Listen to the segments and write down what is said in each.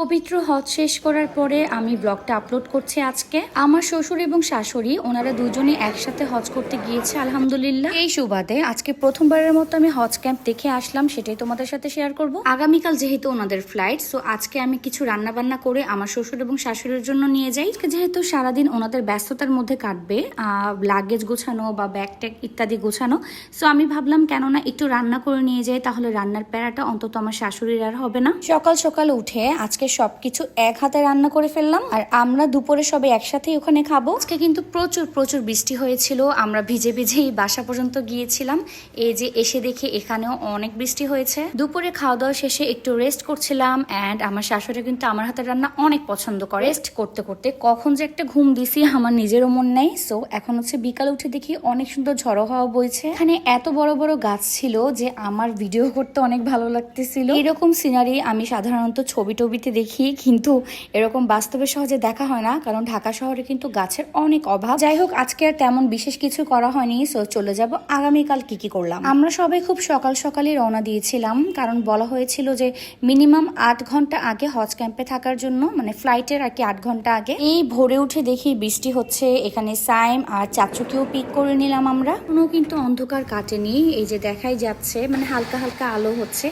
পবিত্র হজ শেষ করার পরে আমি ব্লগটা আপলোড করছি আজকে। আমার শ্বশুর এবং শাশুড়ি, ওনারা দুজনে একসাথে হজ করতে গিয়েছে, আলহামদুলিল্লাহ। এই সুবাদে আজকে প্রথমবারের মতো আমি হজ ক্যাম্প দেখে আসলাম, সেটাই তোমাদের সাথে শেয়ার করব। আগামীকাল যেহেতু ওনাদের ফ্লাইট সো আজকে আমি কিছু রান্না বান্না করে আমার শ্বশুর এবং শাশুড়ির জন্য নিয়ে যাই। যেহেতু সারাদিন ওনাদের ব্যস্ততার মধ্যে কাটবে লাগেজ গোছানো বা ব্যাগ ট্যাগ ইত্যাদি গোছানো সো আমি ভাবলাম কেননা একটু রান্না করে নিয়ে যাই, তাহলে রান্নার প্যারাটা অন্তত আমার শাশুড়ির আর হবে না। সকাল সকাল উঠে আজকে সবকিছু এক হাতে রান্না করে ফেললাম, আর আমরা দুপুরে সবাই একসাথে ওখানে খাব। আজকে কিন্তু প্রচুর প্রচুর বৃষ্টি হয়েছিল। আমরা ভিজে ভিজেই বাসা পর্যন্ত গিয়েছিলাম। এই যে এসে দেখে এখানেও অনেক বৃষ্টি হয়েছে। দুপুরে খাওয়া দাওয়া শেষে একটু রেস্ট করছিলাম অ্যান্ড আমার শাশুড়ি কিন্তু আমার হাতের রান্না অনেক পছন্দ করে। রেস্ট করতে করতে কখন যে একটা ঘুম দিছি আমার নিজেরও মন নেই। সো এখন হচ্ছে বিকাল উঠে দেখি অনেক সুন্দর ঝড়ো হাওয়া বইছে। এখানে এত বড় বড় গাছ ছিল যে আমার ভিডিও করতে অনেক ভালো লাগতেছিল। এরকম সিনারি আমি সাধারণত ছবি টবিতে দেখি, কিন্তু এরকম বাস্তবে সহজে দেখা হয় না, কারণ ঢাকা শহরে কিন্তু গাছের অনেক অভাব। যাই হোক, আজকে আর তেমন বিশেষ কিছু করা হয়নি সো চলে যাব আগামীকাল কি কি করলাম। আমরা সবাই খুব সকাল সকালে রওনা দিয়েছিলাম, কারণ বলা হয়েছিল যে মিনিমাম আট ঘণ্টা আগে হজ ক্যাম্পে থাকার জন্য মানে ফ্লাইটের আর কি আট ঘণ্টা আগে। এই ভোরে উঠে দেখি বৃষ্টি হচ্ছে, এখানে সাইম আর চাচুকেও পিক করে নিলাম আমরা। কোনো কিন্তু অন্ধকার কাটেনি, এই যে দেখাই যাচ্ছে মানে হালকা হালকা আলো হচ্ছে।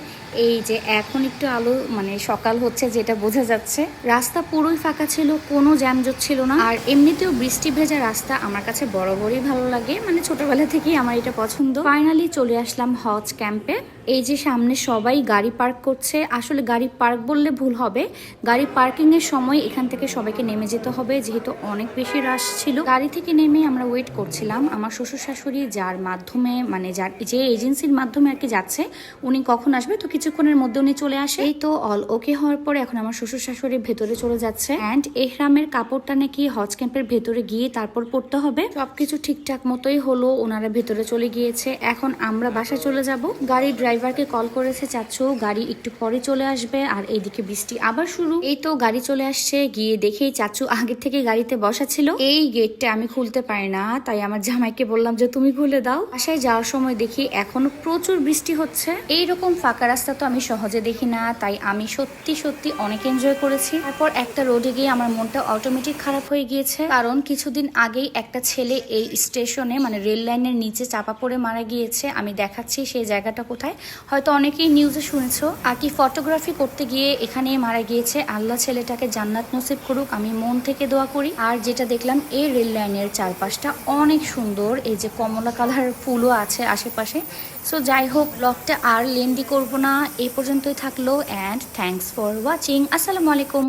এই যে এখন একটু আলো মানে সকাল হচ্ছে, যেটা বোঝা যাচ্ছে, রাস্তা পুরোই ফাঁকা ছিল, কোনো জ্যামজট ছিল না। আর এমনিতেও বৃষ্টি ভেজা রাস্তা আমার কাছে বরাবরই ভালো লাগে। মানে ছোটবেলা থেকেই আমার এটা পছন্দ। ফাইনালি চলে আসলাম হজ ক্যাম্পে এই যে সামনে সবাই গাড়ি পার্ক করছে, আসলে গাড়ি পার্ক বললে ভুল হবে। গাড়ি পার্কিং এর সময় এখান থেকে সবাইকে নেমে যেতে হবে, যেহেতু অনেক বেশি রাশ ছিল। গাড়ি থেকে নেমে আমরা ওয়েট করছিলাম। আমার শ্বশুর শাশুড়ি যার মাধ্যমে মানে যার যে এজেন্সির মাধ্যমে আর কি যাচ্ছে, উনি কখন আসবে? তো কিছুক্ষণের মধ্যে উনি চলে আসে। এই তো অল ওকে হওয়ার পরে এখন আমার শ্বশুর শাশুড়ি ভেতরে চলে যাচ্ছে। অ্যান্ড এহরামের কাপড়টা নাকি হজ ক্যাম্পের ভেতরে গিয়ে তারপর পড়তে হবে। সবকিছু ঠিকঠাক মতোই হলো, ওনারা ভেতরে চলে গিয়েছে। এখন আমরা বাসা চলে যাব। গাড়ির ড্রাইভারকে কল করেছে, চাচ্ছু গাড়ি একটু পরে চলে আসবে, আর এইদিকে বৃষ্টি আবার শুরু। এই তো গাড়ি চলে আসছে, গিয়ে দেখেই চাচু আগে থেকে গাড়িতে বসা ছিল। এই গেটটা আমি খুলতে পারি না, তাই আমার জামাইকে বললাম যে তুমি খুলে দাও। বাসায় যাওয়ার সময় দেখি এখনও প্রচুর বৃষ্টি হচ্ছে। এই রকম ফাঁকা রাস্তা তো আমি সহজে দেখি না, তাই আমি সত্যি সত্যি অনেক এনজয় করেছি। তারপর একটা রোডে গিয়ে আমার মনটা অটোমেটিক খারাপ হয়ে গিয়েছে। কারণ কিছুদিন আগেই একটা ছেলে এই স্টেশনে মানে রেল লাইনের নিচে চাপা পড়ে মারা গিয়েছে। আমি দেখাচ্ছি সেই জায়গাটা কোথায়। হয়তো অনেকেই নিউজে শুনেছো। আর কি ফটোগ্রাফি করতে গিয়ে এখানে মারা গিয়েছে। আল্লাহ ছেলেটাকে জান্নাত নসিব করুক, আমি মন থেকে দোয়া করি। আর যেটা দেখলাম, এই রেল লাইনের চারপাশটা অনেক সুন্দর। এই যে কমলা কালার ফুলও আছে আশেপাশে। সো যাই হোক ব্লগটা আর লেন্দি করব না। এই পর্যন্তই থাকল অ্যান্ড থ্যাংকস ফর ওয়াচিং আসসালামু আলাইকুম